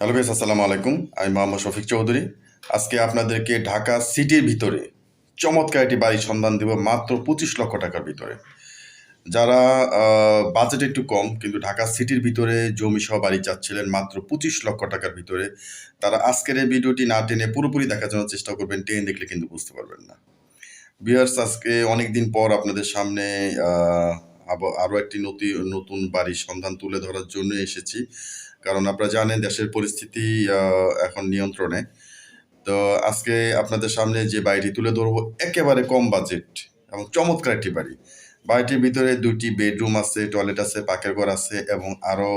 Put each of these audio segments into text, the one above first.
Hello বেশ আসসালামু আলাইকুম। আমি মোহাম্মদ শফিক চৌধুরী। আজকে আপনাদেরকে ঢাকা সিটির ভিতরে চমৎকার একটি বাড়ির সন্ধান দেব মাত্র পঁচিশ লক্ষ টাকার ভিতরে। যারা বাজেট একটু কম, কিন্তু ঢাকা সিটির ভিতরে জমি সহ বাড়ি চাচ্ছিলেন মাত্র পঁচিশ লক্ষ টাকার ভিতরে, তারা আজকের এই ভিডিওটি না টেনে পুরোপুরি দেখার জন্য চেষ্টা করবেন, টেন দেখলে কিন্তু বুঝতে পারবেন না। বিয়ার্স আজকে অনেক দিন পর আপনাদের সামনে আরও একটি নতুন নতুন বাড়ির সন্ধান তুলে ধরার জন্য এসেছি। কারণ আপনারা জানেন দেশের পরিস্থিতি এখন নিয়ন্ত্রণে। তো আজকে আপনাদের সামনে যে বাড়িটি তুলে ধরবো, একেবারে কম বাজেট এবং চমৎকার একটি বাড়ি। বাড়িটির ভিতরে দুইটি বেডরুম আছে, টয়লেট আছে, পাকের ঘর আছে এবং আরও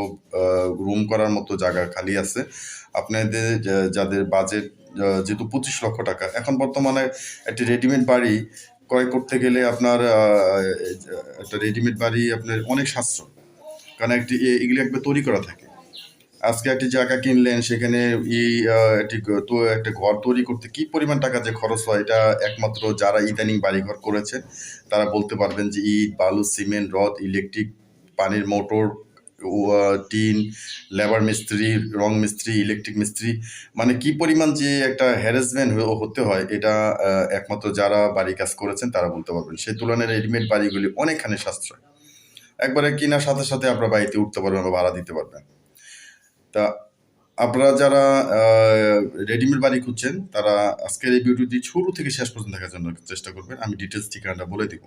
রুম করার মতো জায়গা খালি আছে। আপনাদের যাদের বাজেট যেহেতু পঁচিশ লক্ষ টাকা, এখন বর্তমানে একটি রেডিমেড বাড়ি ক্রয় করতে গেলে আপনার একটা রেডিমেড বাড়ি আপনার অনেক সাশ্রয়। কারণ একটি এগুলি একবার তৈরি করা থাকে। আজকে একটি জায়গা কিনলেন, সেখানে এই একটি তো একটা ঘর তৈরি করতে কি পরিমাণ টাকা যে খরচ হয়, এটা একমাত্র যারা ইদানিং বাড়িঘর করেছেন, তারা বলতে পারবেন যে ইট, বালু, সিমেন্ট রথ ইলেকট্রিক, পানির মোটর টিন, লেবার মিস্ত্রি, রং মিস্ত্রি, ইলেকট্রিক মিস্ত্রি মানে কি পরিমাণ যে একটা হ্যারাসমেন্ট হতে হয়, এটা একমাত্র যারা বাড়ি কাজ করেছেন, তারা বলতে পারবেন। সেই তুলনায় রেডিমেড বাড়িগুলি অনেকখানি সাশ্রয়। একবারে কেনার সাথে সাথে আপনার বাড়িতে উঠতে পারবেন বা ভাড়া দিতে পারবেন। তা আপনারা যারা রেডিমেড বাড়ি খুঁজছেন, তারা আজকের এই ভিডিওটি শুরু থেকে শেষ পর্যন্ত দেখার জন্য চেষ্টা করবেন। আমি ডিটেলস ঠিকানাটা বলে দিব।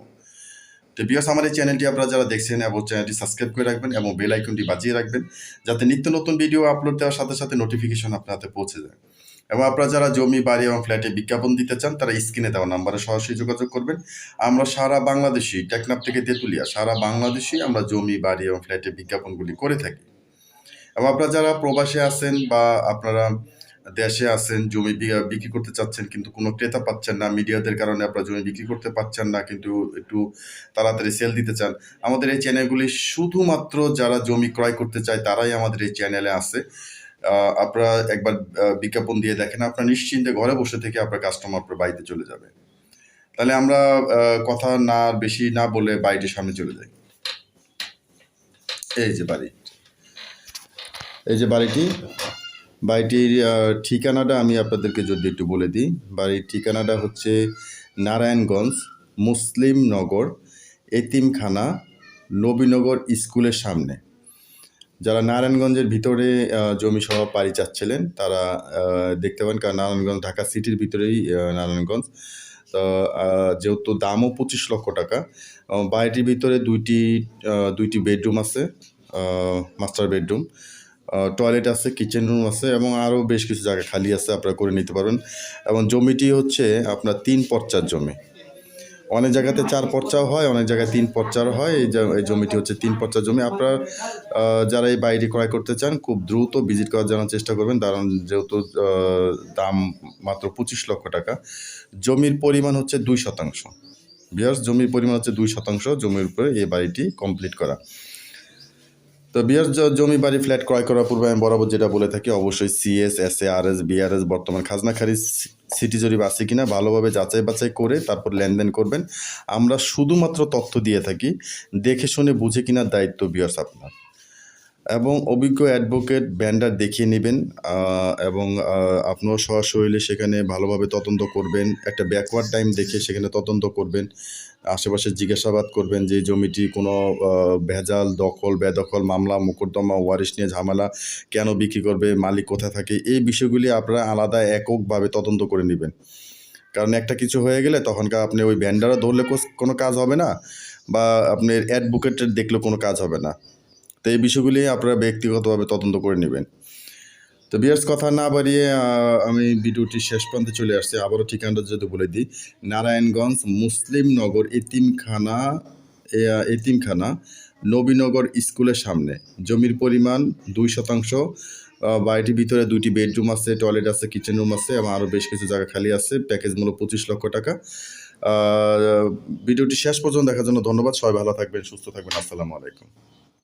তো বিকজ আমার এই চ্যানেলটি আপনারা যারা দেখছেন এবং চ্যানেলটি সাবস্ক্রাইব করে রাখবেন এবং বেল আইকনটি বাজিয়ে রাখবেন, যাতে নিত্য নতুন ভিডিও আপলোড দেওয়ার সাথে সাথে নোটিফিকেশন আপনার হাতে পৌঁছে যায়। এবং আপনারা যারা জমি, বাড়ি এবং ফ্ল্যাটে বিজ্ঞাপন দিতে চান, তারা স্ক্রিনে দেওয়া নাম্বারে সরাসরি যোগাযোগ করবেন। আমরা সারা বাংলাদেশি টেকনাপ থেকে তেঁতুলিয়া, সারা বাংলাদেশি আমরা জমি, বাড়ি এবং ফ্ল্যাটে বিজ্ঞাপনগুলি করে থাকি। এবং আপনারা যারা প্রবাসে আছেন বা আপনারা দেশে আছেন, জমি বিক্রি করতে চাচ্ছেন কিন্তু কোনো ক্রেতা পাচ্ছেন না, মিডিয়াদের কারণে আপনারা জমি বিক্রি করতে পারছেন না, কিন্তু একটু তাড়াতাড়ি সেল দিতে চান, আমাদের এই চ্যানেলগুলি শুধুমাত্র যারা জমি ক্রয় করতে চায় তারাই আমাদের এই চ্যানেলে আছে। আপনারা একবার বিজ্ঞাপন দিয়ে দেখেন, আপনার নিশ্চিন্তে ঘরে বসে থেকে আপনার কাস্টমার আপনার বাড়িতে চলে যাবে। তাহলে আমরা কথা না বেশি না বলে বাড়িটির সামনে চলে যাই। এই যে বাড়ি। এই যে বাড়িটি, বাড়িটির ঠিকানাটা আমি আপনাদেরকে যদি একটু বলে দিই। বাড়ির ঠিকানাটা হচ্ছে নারায়ণগঞ্জ, মুসলিম নগর, এতিমখানা, নবীনগর স্কুলের সামনে। যারা নারায়ণগঞ্জের ভিতরে জমি সহ পাড়ি চাচ্ছিলেন, তারা দেখতে পান, কারণ নারায়ণগঞ্জ, ঢাকা সিটির ভিতরেই নারায়ণগঞ্জ। যেহেতু দামও পঁচিশ লক্ষ টাকা বাড়িটির ভিতরে দুইটি দুইটি বেডরুম আছে মাস্টার বেডরুম। টয়লেট আছে কিচেন রুম আছে এবং আরও বেশ কিছু জায়গা খালি আছে, আপনারা করে নিতে পারবেন। এবং জমিটি হচ্ছে আপনার তিন পর্চার জমি। অনেক জায়গাতে চার পর্চাও হয়, অনেক জায়গায় তিন পর্চার হয়। এই জমিটি হচ্ছে তিন পর্চার জমি। আপনারা যারা এই বাড়িটি ক্রয় করতে চান, খুব দ্রুত ভিজিট করার জন্য চেষ্টা করবেন। কারণ যেহেতু দাম মাত্র পঁচিশ লক্ষ টাকা। জমির পরিমাণ হচ্ছে দুই শতাংশ। বিয়ার্স, জমির পরিমাণ হচ্ছে দুই শতাংশ জমির উপরে এই বাড়িটি কমপ্লিট করা। তো বিয়ার জমি বাড়ি ফ্ল্যাট ক্রয় করার পূর্বে আমি বরাবর যেটা বলে থাকি, অবশ্যই CS S A R S BRS বর্তমান খাজনা খারিজ সিটি জরিপ আছে কিনা ভালোভাবে যাচাই বাছাই করে তারপর লেনদেন করবেন। আমরা শুধুমাত্র তথ্য দিয়ে থাকি, দেখে শুনে বুঝে কিনার দায়িত্ব বিয়ার্স আপনার। এবং অভিজ্ঞ অ্যাডভোকেট ব্যান্ডার দেখিয়ে নেবেন এবং আপনার সরাসরি সেখানে ভালোভাবে তদন্ত করবেন, একটা ব্যাকওয়ার্ড টাইম দেখে সেখানে তদন্ত করবেন, আশেপাশে জিজ্ঞাসাবাদ করবেন যে জমিটি কোনো ভেজাল, দখল, বেদখল, মামলা, মোকদ্দমা, ওয়ারিশ নিয়ে ঝামেলা কেন বিক্রি করবে, মালিক কোথায় থাকে, এই বিষয়গুলি আপনারা আলাদা এককভাবে তদন্ত করে নেবেন। কারণ একটা কিছু হয়ে গেলে তখনকার আপনি ওই ভ্যান্ডারও ধরলে কোনো কাজ হবে না, বা আপনার অ্যাডভোকেটের দেখলে কোনো কাজ হবে না। তো এই বিষয়গুলি আপনারা ব্যক্তিগতভাবে তদন্ত করে নেবেন। তো বিয়ার্স, কথা না বাড়িয়ে আমি ভিডিওটি শেষ প্রান্তে চলে আসছি। আবারও ঠিকানাটা যদি বলে দিই, নারায়ণগঞ্জ মুসলিম নগর এতিমখানা এতিমখানা, নবীনগর স্কুলের সামনে। জমির পরিমাণ দুই শতাংশ বাড়িটির ভিতরে দুটি বেডরুম আছে, টয়লেট আছে, কিচেন রুম আছে এবং আরও বেশ কিছু জায়গা খালি আছে। প্যাকেজ মূল্য পঁচিশ লক্ষ টাকা। ভিডিওটি শেষ পর্যন্ত দেখার জন্য ধন্যবাদ। সবাই ভালো থাকবেন, সুস্থ থাকবেন। আসসালামু আলাইকুম।